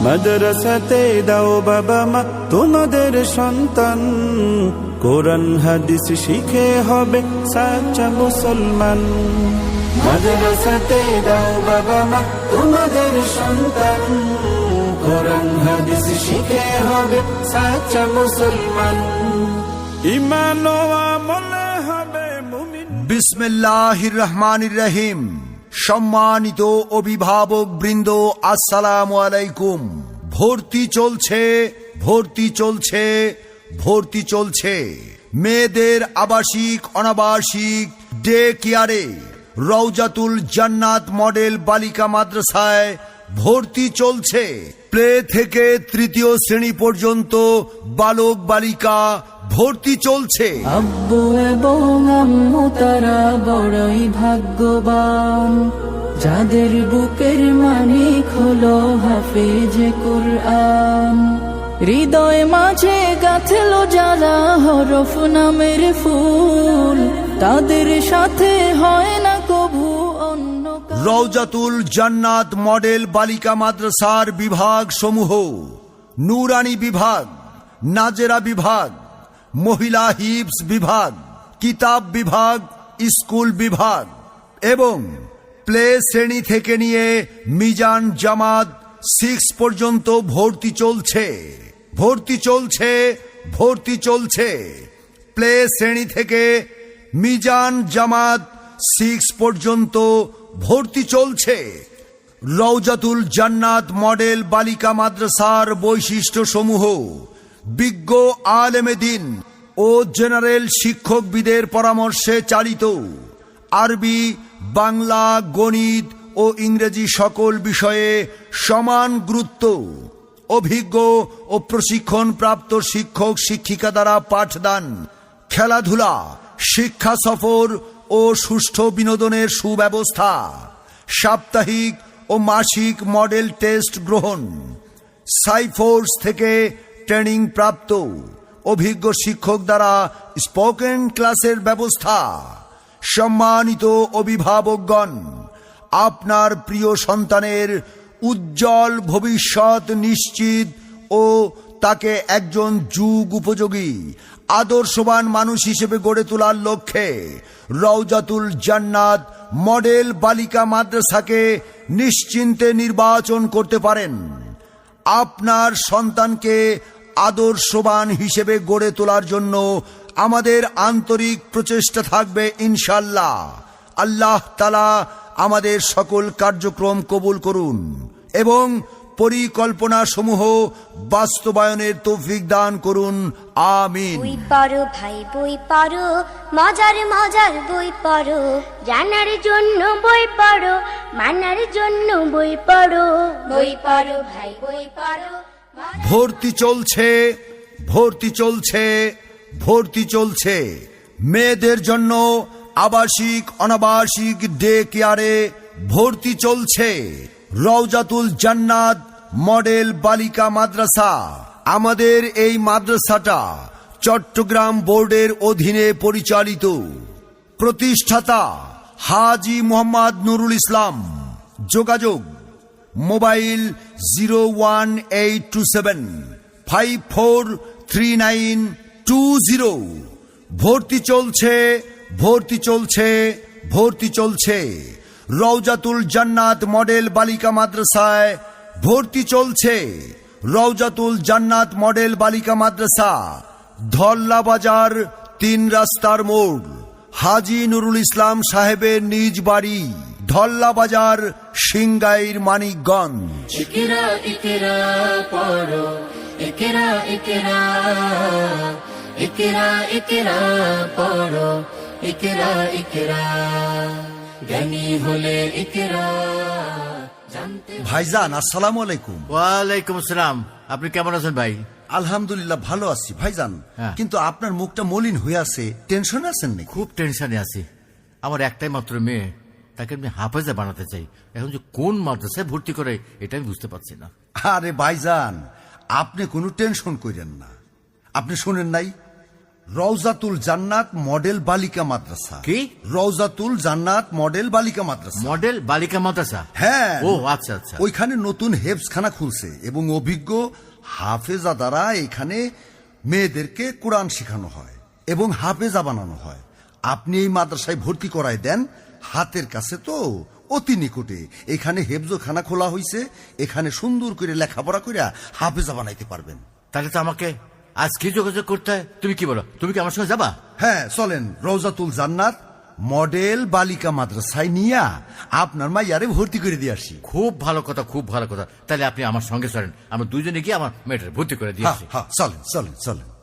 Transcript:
মাদ্রাসাতে দাও বাবা মা, তোমাদের সন্তান। কোরআন, হাদিস শিখে হবে সাচ্চা মুসলমান। মাদ্রাসাতে দাও বাবা মা, তোমাদের সন্তান। কোরআন, হাদিস শিখে হবে সাচ্চা মুসলমান। ইমান ও আমলে হবে মুমিন। বিসমিল্লাহির রহমানির রহিম। সম্মানিত অভিভাবক বৃন্দ, আসসালামু আলাইকুম। ভর্তি চলছে ভর্তি চলছে ভর্তি চলছে। মেয়েদের আবাসিক, অনাবাসিক ডে কেয়ারে রৌজাতুল জান্নাত মডেল বালিকা মাদ্রাসায় ভর্তি চলছে। প্লে থেকে তৃতীয় শ্রেণি পর্যন্ত বালক বালিকা ভর্তি চলছে। আব্বু এবং আম্মু তারা বড়ই ভাগ্যবান। যাদের বুকের মানিক হলো হাফেজ কুরআন। হৃদয় মাঝে গাথল যারা হরফ নামের ফুল তাদের সাথে হয় না কভু অন্য কারও। রৌজাতুল জান্নাত মডেল বালিকা মাদ্রাসার বিভাগ সমূহ নুরানি বিভাগ নাজেরা বিভাগ মহিলা হিপস বিভাগ, কিতাব বিভাগ, স্কুল বিভাগ এবং প্লে শ্রেণি থেকে নিয়ে মিজান জামাত সিক্স পর্যন্ত ভর্তি চলছে। ভর্তি চলছে ভর্তি চলছে। প্লে শ্রেণি থেকে মিজান জামাত সিক্স পর্যন্ত ভর্তি চলছে। রৌজাতুল জান্নাত মডেল বালিকা মাদ্রাসার বৈশিষ্ট্য সমূহ বিজ্ঞ আলেমেদিন ও জেনারেল শিক্ষকবিদের পরামর্শে চালিত। আরবি, বাংলা, গণিত ও ইংরেজি সকল বিষয়ে সমান গুরুত্ব। অভিজ্ঞ ও প্রশিক্ষণ প্রাপ্ত শিক্ষক, শিক্ষিকা দ্বারা পাঠদান, খেলাধুলা, শিক্ষা সফর ও সুষ্ঠু বিনোদনের সুব্যবস্থা। সাপ্তাহিক ও মাসিক মডেল টেস্ট গ্রহণ। সাইফোর্স থেকে ট্রেনিং প্রাপ্ত। অভিজ্ঞ শিক্ষক দ্বারা স্পোকেন ক্লাসের ব্যবস্থা। সম্মানিত অভিভাবকগণ, আপনার প্রিয় সন্তানের উজ্জ্বল ভবিষ্যৎ নিশ্চিত ও তাকে একজন যুগ উপযোগী, আদর্শবান মানুষ হিসেবে গড়ে তোলার লক্ষ্যে রৌজাতুল জান্নাত মডেল বালিকা মাদ্রাসাকে নিশ্চিন্তে নির্বাচন করতে পারেন। আপনার সন্তানকে আদর্শবান হিসেবে গড়ে তোলার জন্য আমাদের আন্তরিক প্রচেষ্টা থাকবে ইনশাল্লাহ আল্লাহ তালা আমাদের সকল কার্যক্রম কবুল করুন এবং পরিকল্পনা সমূহ বাস্তবায়নের তৌফিক দান করুন। আমিন। বই পড়ো ভাই বই পড়ো মজার মজার বই পড়ো জানার জন্য বই পড়ো মানার জন্য বই পড়ো। বই পড়ো ভাই বই পড়ো। ভর্তি চলছে ভর্তি চলছে ভর্তি চলছে। মেয়েদের জন্য আবাসিক, অনাবাসিক ডে কেয়ারে ভর্তি চলছে। রৌজাতুল জান্নাত মডেল বালিকা মাদ্রাসা। আমাদের এই মাদ্রাসাটা চট্টগ্রাম বোর্ডের অধীনে পরিচালিত। প্রতিষ্ঠাতা হাজি মোহাম্মদ নুরুল ইসলাম। যোগাযোগ mobile zero one eight two seven, five four three nine two zero. ভর্তি চলছে ভর্তি চলছে ভর্তি চলছে। রৌজাতুল জান্নাত মডেল বালিকা মাদ্রাসায় ভর্তি চলছে। রৌজাতুল জান্নাত মডেল বালিকা মাদ্রাসা ধল্লা বাজার তিন রাস্তার মোড়, হাজি নুরুল ইসলাম সাহেবের নিজ বাড়ি। ধল্লা বাজার সিংগাইর মানিকগঞ্জ ভাইজান আসসালামু আলাইকুম। ওয়ালাইকুম আসসালাম। আপনি কেমন আছেন ভাই? আলহামদুলিল্লাহ ভালো আছি ভাইজান। হ্যাঁ। কিন্তু আপনার মুখটা মলিন হয়ে আছে টেনশন আছেন নাকি? খুব টেনশনে আছি। আমার একটাই মাত্র মেয়ে। তাকে আমি হাফেজে বানাতে চাই। এখন যে কোন মাদ্রাসায় ভর্তি করে এটা আমি বুঝতে পারছি না। আরে ভাইজান আপনি কোনো টেনশন করেন না। আপনি শুনেন নাই? রওজাতুল জান্নাত মডেল বালিকা মাদ্রাসা। কি? রওজাতুল জান্নাত মডেল বালিকা মাদ্রাসা। মডেল বালিকা মাদ্রাসা? হ্যাঁ। ও আচ্ছা আচ্ছা। ওইখানে নতুন হেফসখানা খুলছে এবং অভিজ্ঞ হাফেজা দ্বারা এখানে মেয়েদেরকে কোরআন শেখানো হয় এবং হাফেজা বানানো হয়। আপনি এই মাদ্রাসায় ভর্তি করায় দেন হাতের কাছে তো অতি নিকটে। এখানে হেফজখানা খোলা হয়েছে এখানে সুন্দর করে লেখাপড়া করে হাফেজা বানাইতে পারবেন। তাহলে তো আমাকে আজকে যোগাযোগ করতে হয়? তুমি কি বলো? তুমি কি আমার সঙ্গে যাবা? হ্যাঁ চলেন রওজাতুল জান্নাত মডেল বালিকা মাদ্রাসায় নিয়া আপনার মাইয়ারে ভর্তি করে দিয়ে আসি। খুব ভালো কথা খুব ভালো কথা। তাহলে আপনি আমার সঙ্গে চলেন। আমরা দুজনে গিয়ে আমার মেয়েটার ভর্তি করে দিয়ে দিয়েছি হ্যাঁ চলেন চলেন চলেন।